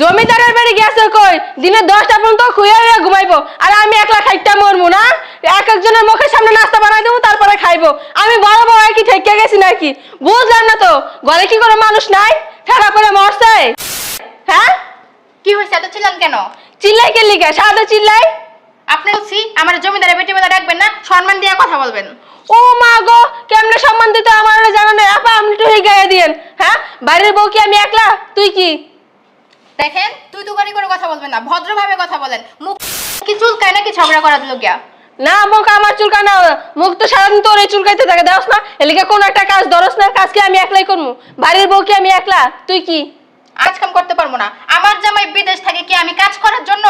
জমিদারের বাড়ি গেছে কই? দিনে দশটা পর্যন্ত খুঁয়ে ঘুমাইবো। আর আমি একলা খাইটা মরমু না? এক একজনের মুখের সামনে নাস্তা বানাই দেবো তারপরে খাইবো। আমি বড় বড় কি ঠেকে গেছি নাকি? বুঝলাম না তো। ঘরে কি কোনো মানুষ নাই? ঠেকা করে মরছে। হ্যাঁ? কি হয়েছে? এত ছিলেন কেন? চিল্লাই কে লিখে সাদা চিল্লাই। আপনি বলছি আমার জমিদারের বেটি বেলা ডাকবেন না সম্মান দিয়ে কথা বলবেন। ও মা গো কেমনে সম্মান দিতে আমার? জানা নেই আপা আপনি একটু গায়ে দিয়েন। হ্যাঁ? বাড়ির বউ কি আমি একলা? তুই কি? দেখেন তুই তুকারি করে কথা বলবেন না ভদ্রভাবে কথা বলেন। মুখ কি চুলকায় নাকি ঝগড়া করার লোকিয়া না মুখ আমার চুলকা না মুখ তো সারাদিন তোর এই চুলকাইতে থাকে দেওস না। এলিকে কোন একটা কাজ ধরস না কাজকে আমি একলাই করব বাড়ির বউ কি আমি একলা তুই কি? আজ কাম করতে পারব না। আমার জামাই বিদেশ থাকে কি আমি কাজ করার জন্য?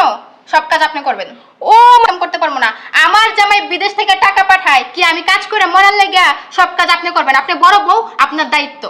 সব কাজ আপনি করবেন। ও কাম করতে পারব না। আমার জামাই বিদেশ থেকে টাকা পাঠায় কি আমি কাজ করে মরার লেগে সব কাজ আপনি করবেন। আপনি বড় বউ আপনার দায়িত্ব।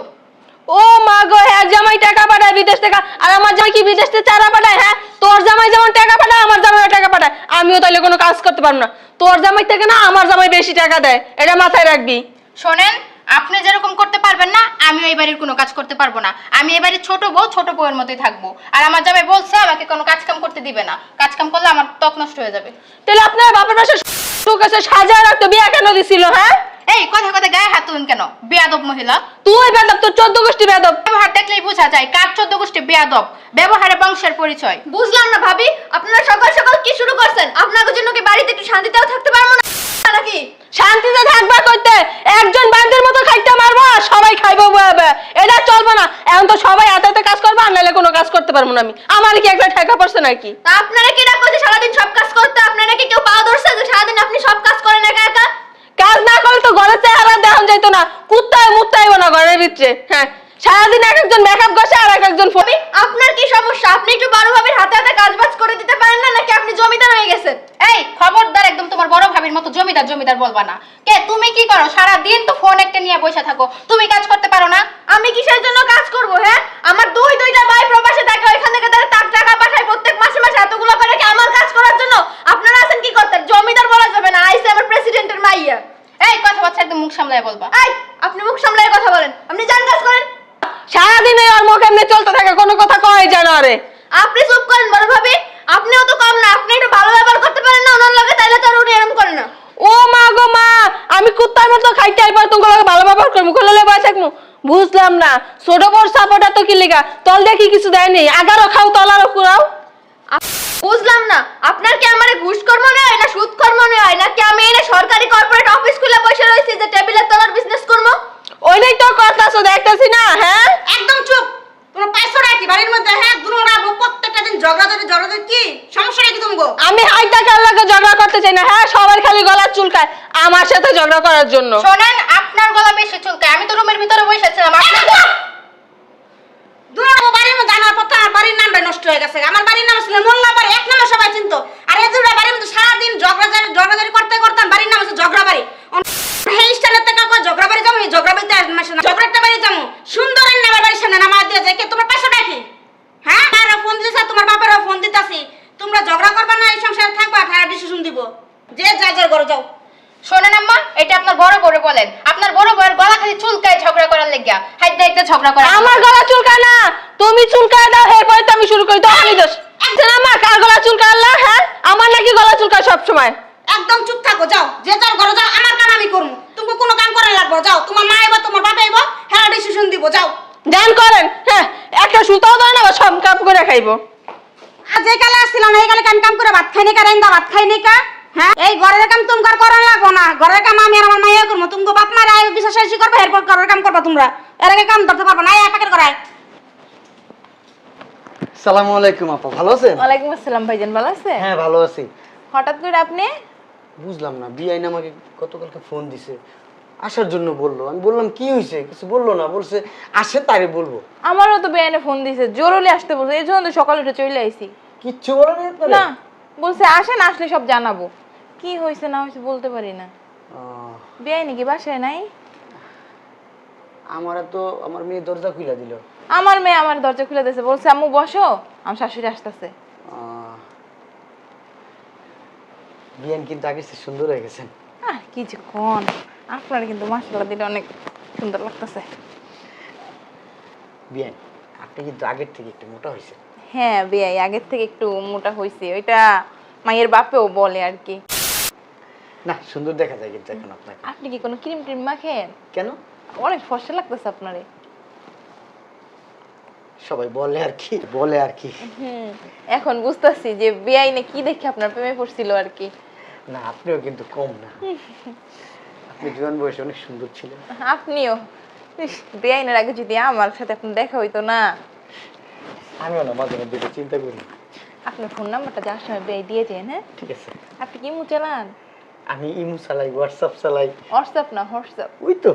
ও মা গো হ্যাঁ জামাই টাকা পাঠায় বিদেশ থেকে। আর আমার জামাই কি বিদেশ থেকে চারা পাঠায় হ্যাঁ? তোর জামাই যেমন টাকা পাঠায় আমার জামাই টাকা পাঠায়। আমিও তাহলে কোনো কাজ করতে পারব না। তোর জামাই থেকে না আমার জামাই বেশি টাকা দেয়। এটা মাথায় রাখবি। শোনেন আপনি যেরকম করতে পারবেন না আমি এই বাড়ির কোনো কাজ করতে পারব না। আমি এই বাড়ির ছোট বউ ছোট বউয়ের মতোই থাকব। আর আমার জামাই বলছে আমাকে কোনো কাজ কাম করতে দিবে না। কাজ কাম করলে আমার ত্বক নষ্ট হয়ে যাবে। তাহলে আপনার বাপের পাশে কাছে সাজায় রাখতো বিয়া কেন দিছিল হ্যাঁ? এই কথা কথা গায়ে হাত তুলেন কেন? বেয়াদব মহিলা। তুই বেদব তোর চোদ্দ গোষ্ঠী বেদব ব্যবহার দেখলেই বোঝা যায় কার চোদ্দ গোষ্ঠী বেয়াদব। ব্যবহারে বংশের পরিচয়। বুঝলাম না ভাবি আপনারা সকাল সকাল কি শুরু করছেন? আপনাদের জন্য কি বাড়িতে একটু শান্তিতেও থাকতে পারব না? নাকি? শান্তিতে থাকবা করতে একজন বান্দির মতো খাইতে মারবো সবাই খাইবো বয়াবে এটা চলবে না এখন তো সবাই হাতে হাতে কাজ করব আর নাহলে কোনো কাজ করতে পারব না আমি। আমার কি একটা ঠেকা পড়ছে নাকি? তা আপনারা কি না করছে সারাদিন সব কাজ করতে? আপনারা কি কেউ পাওয়া ধরছে যে সারাদিন আপনি সব কাজ করেন একা একা? কাজ না করলে তো ঘরের চেহারা দেখান যাইতো না। কুত্তায় মুত্তাইব না ঘরের ভিতরে। হ্যাঁ সারাদিন এক একজন মেকআপ করছে আর এক একজন ফোন। আপনার কি সমস্যা? আপনি একটু বড় ভাবির হাতে হাতে কাজ বাজ করে দিতে পারেন না নাকি আপনি জমিদার হয়ে গেছেন? এই খবরদার একদম তোমার বড় ভাবির মতো জমিদার জমিদার বলবা না। কে তুমি কি করো? সারা দিন তো ফোন একটা নিয়ে বসে থাকো। তুমি কাজ করতে পারো না? আমি কিসের জন্য কাজ করব হ্যাঁ? আমার দুই দুইটা ভাই প্রবাসে থাকে ওইখান থেকে তারা তার টাকা পাঠায় প্রত্যেক মাসে মাসে এতগুলো করে কি আমার কাজ করার জন্য? আপনারা আছেন কি করতেন জমিদার বলা যাবে না আইসে আমার প্রেসিডেন্টের মাইয়া। এই কথা বাচ্চা একদম মুখ সামলায় বলবা। আই আপনি মুখ সামলায় কথা বলেন আপনি যান কাজ করেন সারাদিন ওই ওর মুখ এমনি চলতে থাকে কোনো কথা জানো আরে? আপনি চুপ করেন বড় ভাবি। আপনিও তো কম না আপনি একটু ভালো ব্যবহার করতে পারেন না ওনার লগে তাইলে তো আর উনি এরকম করে না। ও মা গো মা আমি কুত্তার মতো খাইতে আইবার তোমার লগে ভালো ব্যবহার করব খোলালে বসে থাকব বুঝলাম না ছোট বড় সাপোর্টার তো কি লেগা? তল দিয়ে কি কিছু দেয়নি আগারও খাও তলারও কুড়াও। আপ- বুঝলাম না আপনার কি আমারে ঘুষ কর মনে হয় না সুদ কর মনে হয়? না কি আমি এনে সরকারি কর্পোরেট অফিস খুলে বসে রয়েছি যে টেবিলের তলার বিজনেস করব? ওইটাই তো করতেছো দেখতেছি না হ্যাঁ? একদম চুপ! তোমার পাইছো নাকি? বাড়ির মধ্যে হ্যাঁ? দুনোরা বউ প্রত্যেকটা দিন ঝগড়া ধরে ঝগড়া ধরে কি? সমস্যা নাকি তুমি গো আমি হাইটা কার লাগে ঝগড়া করতে চাই না? হ্যাঁ সবার খালি গলার চুলকায় আমার সাথে ঝগড়া করার জন্য। শোনেন আপনার গলা বেশি চুলকায়। আমি তো রুমের ভিতরে বসে ছিলাম দুনোরা বউ বাড়ির মধ্যে আনার পর আমার বাড়ির নামটা নষ্ট হয়ে গেছে। আমার বাড়ির নাম ছিল মোল্লা বাড়ি এক নামে সবাই চিনতো। আর এই দুটা বাড়ির মধ্যে সারাদিন ঝগড়া ঝাড়ি ঝগড়া করতে করতে বাড়ির নাম হচ্ছে ঝগড়া বাড়ি সেই স্টাইলের থেকে কয় ঝগড়া যাব এই ঝগড়া বাড়িতে আসবে মাসে বাড়ি যাব। সুন্দরের নামের বাড়ির সামনে নামা দিয়ে যায়। কে তোমার পাশে নাকি? হ্যাঁ মায়েরা ফোন দিতেছে তোমার বাপেরও ফোন দিতেছি। তোমরা ঝগড়া করবা না এই সংসারে থাকবা ঠাড়া ডিসিশন দিব। যে যা যার ঘরে যাও। শোনেন আম্মা এটা আপনার বড় বড় বলেন। আপনার বড় বউয়ের গলা খালি চুলকায় ঝগড়া করার লেগিয়া। হাইতে একটা ঝগড়া করা আমার গলা চুলকায় না। তুমি চুলকায় দাও এরপরে তো আমি শুরু করি তো আমি দোষ। একজন আমার কার গলা চুলকায় আল্লাহ হ্যাঁ? আমার নাকি গলা চুলকায় সব সময় একদম চুপ থাকো যাও। যে যার ঘরে যাও আমার কাম আমি করব। তুমি কোনো কাম করে লাগবো যাও। তোমার মা এবার তোমার বাবা এবার হ্যাঁ ডিসিশন দিব যাও। ধ্যান করেন হ্যাঁ একটা সুতাও দাও না সব কাপ করে খাইবো। আর যে কালে আসছিলাম না এই কালে কাম কাম করে ভাত খাই নি কা রাইন্দা ভাত খাই নি কা? হ্যাঁ? এই ঘরের কাম তোমার করার লাগবো না। ঘরের কাম আমি আর আমার মাইয়া করব। তুমি বাপ মারা বিশ্বাস করবে এরপর ঘরের কাম করবা তোমরা। এর আগে কাম ধরতে পারব না এই করায় সালামু আলাইকুম আপা ভালো আছেন? ওয়ালাইকুম আসসালাম ভাইজান ভালো আছে হ্যাঁ ভালো আছি। হঠাৎ করে আপনি? বুঝলাম না বিআইন আমাকে গতকালকে ফোন দিছে। আসার জন্য বলল। আমি বললাম কি হয়েছে কিছু বলল না বলছে আসে তারে বলব। আমারও তো বেআইনে ফোন দিছে জরুরি আসতে বলছে। এই জন্য তো সকালে উঠে চলে আইছি। কিচ্ছু বলে না আপনারে? না বলছে আসেন আসলে সব জানাব। কি হয়েছে না হয়েছে বলতে পারি না। আহ, বেআইনি কি বাসায় নাই? আমারে তো আমার মেয়ে দরজা খুলে দিল। আমার মেয়ে আমার দরজা খুলে দিয়েছে বলছে আম্মু বসো। আমার শাশুড়ি আসতেছে। বিয়ান কিন্তু আগে সুন্দর হয়ে গেছেন আহ কি যে কোন? আপনার কিন্তু মাসাল্লাহ দিলে অনেক সুন্দর লাগতেছে। বিয়ান আপনি কিন্তু আগের থেকে একটু মোটা হয়েছে হ্যাঁ বিয়াই আগের থেকে একটু মোটা হয়েছে। ওইটা মায়ের বাপেও বলে আর কি। না সুন্দর দেখা যায় কিন্তু এখন আপনাকে। আপনি কি কোনো ক্রিম ট্রিম মাখেন? কেন? অনেক ফসল লাগতেছে আপনারে। সবাই বলে আর কি বলে আর কি। এখন বুঝতেছি যে বেআইনে কি দেখে আপনার প্রেমে পড়ছিল আর কি। না আপনিও কিন্তু কম না। আপনি জীবন বয়সে অনেক সুন্দর ছিলেন। আপনিও? বেআইনের আগে যদি আমার সাথে আপনার দেখা হইতো না। আমিও না মাঝে মধ্যে চিন্তা করি। আপনার ফোন নাম্বারটা যাওয়ার সময় বেআই দিয়ে যান হ্যাঁ? ঠিক আছে। আপনি কি মু চালান আমি ইমু চালাই হোয়াটসঅ্যাপ চালাই। হোয়াটসঅ্যাপ না হোয়াটসঅ্যাপ ওই তো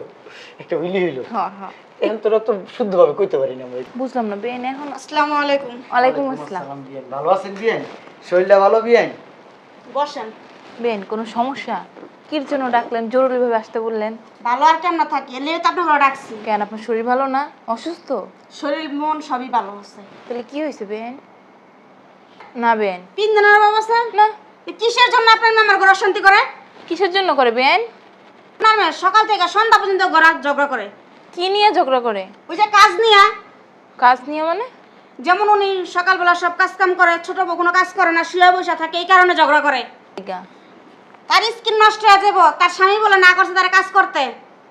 একটা উইলি হইল। হ্যাঁ হ্যাঁ। এখন তোরা তো শুদ্ধভাবে কইতে পারি না ভাই। বুঝলাম না বেন এখন। আসসালামু আলাইকুম। ওয়ালাইকুম আসসালাম। বিয়ান। ভালো আছেন বিয়ান? শরীরটা ভালো বিয়ান? বসেন। বেন কোনো সমস্যা? কির জন্য ডাকলেন? জরুরিভাবে আসতে বললেন। ভালো আর কেমন থাকি? এলে তো আপনাকে ডাকছি। কেন আপনার শরীর ভালো না? অসুস্থ? শরীর মন সবই ভালো আছে। তাহলে কি হয়েছে বেন না বেন পিন্দনের ব্যবস্থা না। এ কিসের জন্য আপনার মেয়ে আমার ঘর অশান্তি করে? কিসের জন্য করে বেন? না মেয়ে সকাল থেকে সন্ধ্যা পর্যন্ত ঘর ঝগড়া করে। কি নিয়ে ঝগড়া করে? ওই যে কাজ নিয়ে। কাজ নিয়ে মানে? যেমন উনি সকালবেলা সব কাজ কাম করে ছোট বউ কোনো কাজ করে না শুয়ে বসে থাকে এই কারণে ঝগড়া করে। তার স্কিন নষ্ট হয়ে যাব তার স্বামী বলে না করছে তার কাজ করতে।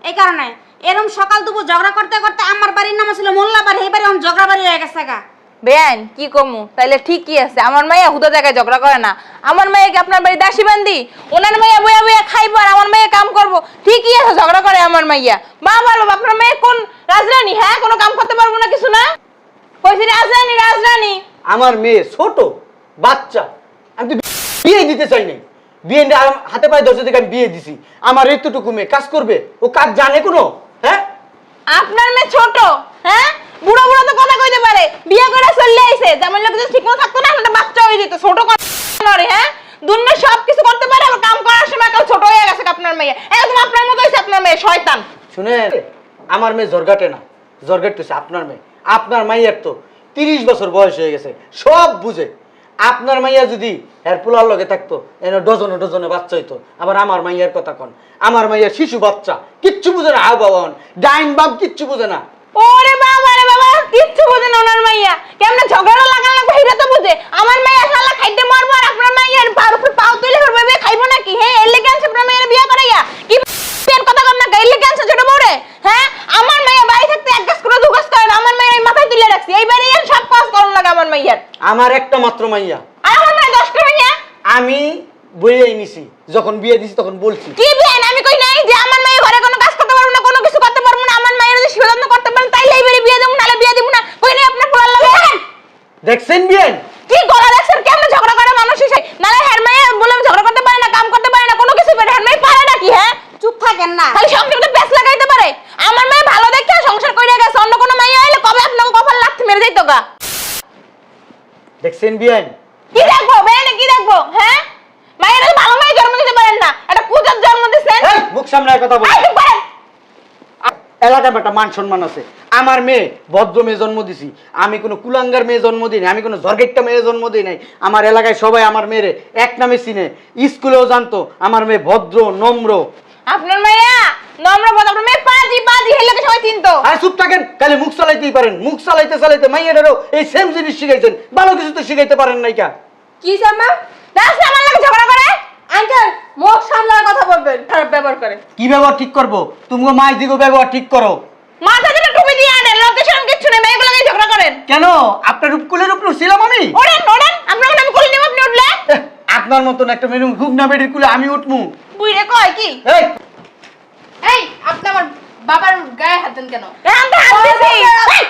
এই কারণে। এরকম সকাল দুপুর ঝগড়া করতে করতে আমার বাড়ির নাম ছিল মোল্লা বাড়ি এই বাড়ি এখন ঝগড়া বাড়ি হয়ে গেছে গা। বেন কি কমু? তাইলে ঠিকই আছে। আমার মাইয়া হুদা জায়গায় ঝগড়া করে না। আমার মাইয়াকে আপনার বাড়ি দাসী বান্দি? ওনার মাইয়া বইয়া বইয়া খাইবো আর আমার মাইয়া কাম করব। ঠিকই আছে ঝগড়া করে আমার মাইয়া। মা বলব আপনার মেয়ে কোন রাজরানী? হ্যাঁ কোনো কাম করতে পারব না কিছু না? কইছি রাজরানী রাজরানী। আমার মেয়ে ছোট বাচ্চা। আমি তো বিয়ে দিতে চাই নাই। বিয়ে হাতে পায়ে ধরছে থেকে আমি বিয়ে দিছি। আমার এতটুকু মেয়ে কাজ করবে? ও কাজ জানে কোনো? হ্যাঁ? আপনার মেয়ে ছোট হ্যাঁ বুড়ো বুড়ো তো কথা কইতে পারে বিয়ে করে চলে আইছে যেমন লোক যদি ঠিক মতো থাকতো না একটা বাচ্চা হয়ে যেত। ছোট কথা রে হ্যাঁ? দুনিয়া সব কিছু করতে পারে আবার কাম করার সময় ছোট হয়ে গেছে আপনার মেয়ে। একদম আপনার মতো হয়েছে আপনার মেয়ে শয়তান। শুনে আমার মেয়ে জর্গাটে না। জর্গাট আপনার মেয়ে। আপনার মাইয়ার তো তিরিশ বছর বয়স হয়ে গেছে সব বুঝে। আপনার মাইয়া যদি এর পোলার লগে থাকতো এনে ডজনে ডজনে বাচ্চা হইতো। আবার আমার মাইয়ার কথা কন। আমার মাইয়ার শিশু বাচ্চা কিচ্ছু বুঝে না হাও বাবান ডাইন বাপ কিচ্ছু বুঝে না। ওরে বাবা কিচ্ছু বুঝে না ওনার মাইয়া। কেমনে ঝগড়া লাগান লাগবে সেটা তো বুঝে। আমার মাইয়া শালা খাইতে মারবো আর আপনার মাইয়ার পার উপর পাও তুলে ফেলবে বিয়ে খাইবো নাকি? হ্যাঁ এর লেগে আনছে আপনার মাইয়ের বিয়ে করাইয়া। কি পেন কথা কর না এর লেগে আনছে ছোট বউরে হ্যাঁ? আমার মাইয়া বাড়ি থাকতে এক গাছ করে দু গাছ করে আমার মাইয়া মাথায় তুলে রাখছি। এইবারে এর সব কাজ করুন লাগে আমার মাইয়ার। আমার একটা মাত্র মাইয়া। আর আমার মাইয়া দশটা মাইয়া? আমি বইয়েই নিছি। যখন বিয়ে দিছি তখন বলছি। কি বিয়েন আমি কই নাই যে আমার মাইয়া ঘরে কোনো কাজ করতে পারব না কোনো কিছু করতে পারব না আমার মায়ের যদি সেবা করতে পারেন বিয়ে দেবো নাহলে বিয়ে দেবো না। কই নাই আপনার পোলার লাগে? দেখছেন? বিয়েন? কি গলা দেখছেন? কেমন ঝগড়া করে মানুষ হিসেবে নালে হের মেয়ে বলে ঝগড়া করতে পারে না কাম করতে পারে না কোনো কিছু পারে হের মেয়ে পারে নাকি হ্যাঁ? চুপ থাকেন না। খালি সংসারকে পেছ লাগাইতে পারে। আমার মেয়ে ভালো দেখে সংসার কইরা গেছে অন্য কোনো মেয়ে আইলে কবে আপনাকে কপাল লাথি মেরে যাইতো গা? দেখছেন বিয়েন? কি দেখব? বেনে কি দেখব? হ্যাঁ? মায়ের ভালো মেয়ে জন্ম দিতে পারেন না। একটা কুজার জন্ম দিচ্ছেন এই, মুখ সামনে কথা বল। এলাকার একটা মান সম্মান আছে। আমার মেয়ে ভদ্র মেয়ে জন্ম দিছি। আমি কোনো কুলাঙ্গার মেয়ে জন্ম দিই আমি কোনো জর্গেট্টা মেয়ে জন্ম দিই নাই। আমার এলাকায় সবাই আমার মেয়েরে এক নামে চিনে। স্কুলেও জানতো আমার মেয়ে ভদ্র নম্র। আপনার মেয়া নম্র আপনার মেয়ে পাজি পাজি হেলে সবাই চিনতো। আর চুপ থাকেন খালি মুখ চালাইতেই পারেন মুখ চালাইতে চালাইতে মাইয়াটারও এই সেম জিনিস শিখাইছেন। ভালো কিছু তো শিখাইতে পারেন নাই কা। কি জামা রাস্তা আমার লাগে ঝগড়া করে। আঙ্কেল মুখ সামলার কথা বলবেন খারাপ ব্যবহার করে। কি ব্যবহার ঠিক করব? তুমি মাই দিগো ব্যবহার ঠিক করো। মাথা দিলে টুপি দিয়ে আনেন লোকেশন কিচ্ছু নেই মেয়েগুলো লাগে ঝগড়া করেন কেন? আপনার উপকুলের উপর ছিলাম আমি। ওরেন ওরেন আমরা মনে আমি কোলে নেব আপনি উঠলে আপনার মতন একটা মেরু খুব না বেডির কুলে আমি উঠমু বুইরে কয় কি? এই! এই আপনি আমার বাবার গায়ে হাত দেন কেন? রামটা হাসতেছি এই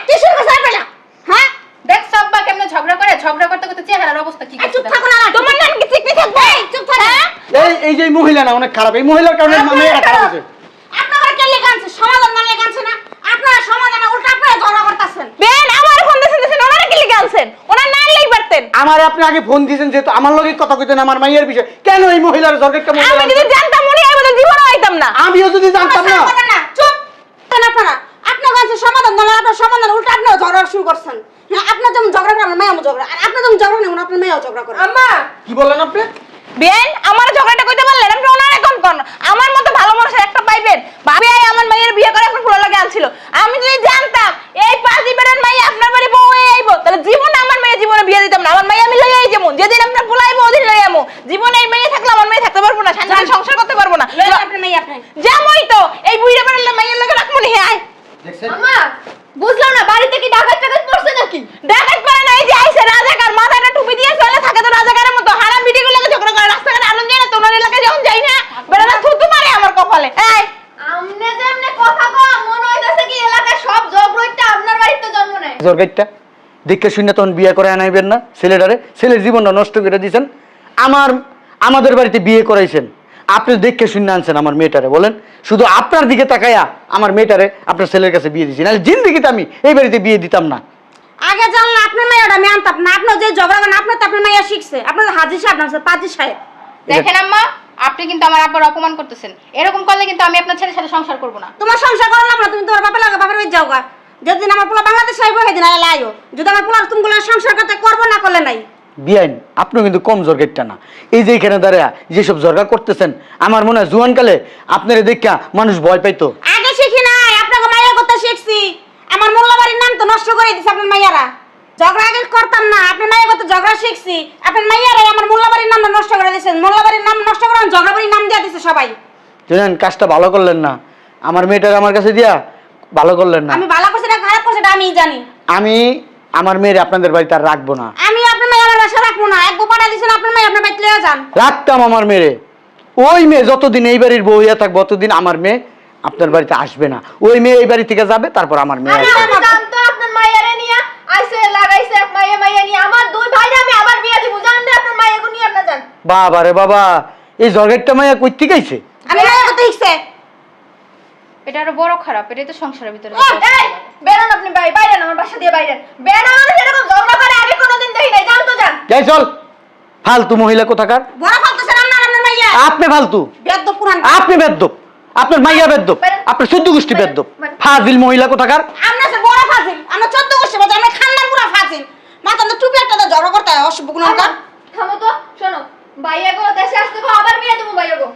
কি শুরু করছ আপনারা হ্যাঁ? দেখ সব বা কেমনে ঝগড়া করে ঝগড়া করতে করতে চেহারার অবস্থা কি এই চুপ থাকো না তোমার নাম কি? চিকনি থাকবে? চুপ থাক। হ্যাঁ? এই এই যে এই মহিলা না অনেক খারাপ। এই মহিলার কারণে মেয়েরা খারাপ। হয়েছে আপনারা কে লেগে আনছে সমাধান না লেগে আনছে না আপনারা সমাধান উল্টা আপনারা ঝগড়া করতেছেন বেন আমার ফোন দিছেন দিছেন ওনারা কি লিখে আনছেন ওনার নাম লেই পারতেন আমার আপনি আগে ফোন দিয়েছেন যেহেতু আমার লগে কথা কইতেন আমার মাইয়ের বিষয়। কেন এই মহিলার জর্গেটটা মহিলা আমি যদি জানতাম উনি এই মতো জীবনও আইতাম না। আমিও যদি জানতাম না। না। চুপ কেন আপনারা? আপনার কাছে সমাধান না আপনার সমাধান উল্টা আপনারা ঝগড়া শুরু করছেন। হ্যাঁ আপনার যেমন ঝগড়া করেন মেয়েও ঝগড়া। আর আপনার যেমন ঝগড়া নেই আপনার মেয়েও ঝগড়া করে আম্মা! কি বললেন আপনি? বেন আমার ঝগড়াটা কইতে পারলেন? আপনি ওনারে কোন কোন। আমার মতো ভালো মানুষ একটা পাইবেন। ভাবি আই আমার মাইয়ের বিয়ে করে আপনার ফুলা লাগে আনছিল। আমি যদি জানতাম এই পাঁচ দিবেন মাই আপনার বাড়ি বউ আইবো তাহলে জীবন আমার জীবনে বিয়ে দিতাম না আমার মেয়ে আমি লইয়াই যেমন যেদিন আমরা পোলাইবো ওদিন লই আমো জীবনে এই মেয়ে থাকলে আমার মেয়ে থাকতে পারব না শান্তি সংসার করতে পারব না। যেমনই তো এই বুইরা না মেয়ের লগে রাখব নি আয়। আমা বুঝলাম না বাড়িতে কি ডাকাত টাকাত পড়ছে নাকি? ডাকাত পড়ে না এই যে আইছে রাজাকার মাথাটা টুপি দিয়ে চলে থাকে তো রাজাকারের মতো। হারাম বিটি গুলো ঝগড়া করে রাস্তা করে আনন্দ না তোমার এলাকায় যখন যাই না বেড়াটা থুতু মারে আমার কপালে। এই। আমনে যেমনে কথা কও মন হইতাছে কি এলাকায় সব জগরইটা আপনার বাড়িতে জন্ম নেয়। জগরইটা দেখে শুনে তখন বিয়ে করে আনাইবেন না ছেলেটারে। ছেলের জীবনটা নষ্ট করে দিয়েছেন। আমার আমাদের বাড়িতে বিয়ে করাইছেন। আপনি দেখে শুনে আনছেন আমার মেয়েটারে বলেন। শুধু আপনার দিকে তাকাইয়া আমার মেয়েটারে আপনার ছেলের কাছে বিয়ে দিয়েছি। নাহলে জিন্দিগিতে আমি এই বাড়িতে বিয়ে দিতাম না। আগে জানলে আপনার মেয়েটা আমি আনতাম না। আপনার যে ঝগড়া করেন আপনার তো আপনার মেয়ে শিখছে। আপনার হাজি সাহেব না পাজি সাহেব। দেখেন আম্মা আপনি কিন্তু আমার আব্বার অপমান করতেছেন। এরকম করলে কিন্তু আমি আপনার ছেলের সাথে সংসার করব না। তোমার সংসার করো না তুমি তোমার বাপের লাগে বাপের বাড়ি যাও গা যেদিন আমার পোলা বাংলাদেশে আইব সেদিন আইলে আইও যদি আমার পোলা তুমি সংসার করতে করব না করলে নাই। বিয়াইন আপনিও কিন্তু কম জর্গেটটা না। এই যে এখানে দাঁড়া যেসব জর্গা করতেছেন আমার মনে হয় জুয়ানকালে আপনারা দেখা মানুষ ভয় পাইতো। আগে শিখি নাই আপনাকে মাইয়া করতে শিখছি। আমার মোল্লা বাড়ির নাম তো নষ্ট করে দিছে আপনার মাইয়ারা। ঝগড়া আগে করতাম না আপনার মাইয়া করতে ঝগড়া শিখছি। আপনার মাইয়ারা আমার মোল্লা বাড়ির নাম নষ্ট করে দিয়েছেন মোল্লা বাড়ির নাম নষ্ট করে ঝগড়া বাড়ির নাম দিয়ে দিছে সবাই। জানেন কাজটা ভালো করলেন না। আমার মেয়েটাকে আমার কাছে দিয়া ভালো করলেন না। আমি ভালো করছি না খারাপ করছি এটা আমিই জানি। আমি আমার মেয়ের আপনাদের বাড়িতে আর রাখব না। আমি আপনার মাইয়ার বাসা রাখব না। এক গোপাড়া দিয়েছেন আপনার মাইয়া আপনার বাড়িতে লইয়া যান। রাখতাম আমার মেয়ে ওই মেয়ে যতদিন এই বাড়ির বউ হইয়া থাকব ততদিন আমার মেয়ে আপনার বাড়িতে আসবে না। ওই মেয়ে এই বাড়ি থেকে যাবে তারপর আমার মেয়ে আসবে। আমি আপনার মাইয়ারে নিয়ে আইছে লাগাইছে এক মাইয়া মাইয়া নিয়ে। আমার দুই ভাইরে আমি আবার বিয়ে দিব। জানেন না আপনার মাইয়াকে নিয়ে আপনি যান বাবা রে বাবা এই জর্গেটটা মাইয়া কই থেকে আইছে আমি মাইয়া করতে শিখছে এটা আরও বড় খারাপ এটাই তো সংসারের ভিতরে বেরোন আপনি বাই বাইরেন আমার বাসা দিয়ে বাইরেন। বেরোন মানুষ এরকম ঝগড়া করে আগে কোনোদিন দেখি নাই জান তো জান যাই চল? ফালতু মহিলা কোথাকার? বড় ফালতু ফালতেছেন আপনার আপনার মাইয়া। আপনি ফালতু। বেদ্য পুরান আপনি বেদ্যপ আপনার মাইয়া বেদ্যপ আপনার চোদ্দ গোষ্ঠী বেদ্যপ ফাজিল মহিলা কোথাকার? আমরা সে বড় ফাজিল আমরা চোদ্দ বসে বাজে আমরা খান্দার পুরা ফাজিল। মাথা তো টুপি একটা ঝগড়া করতে হয় অসুখ গুণ থামো তো শোনো। ভাইয়া গো দেশে আসতে গো আবার বিয়ে দেবো ভাইয়া গো।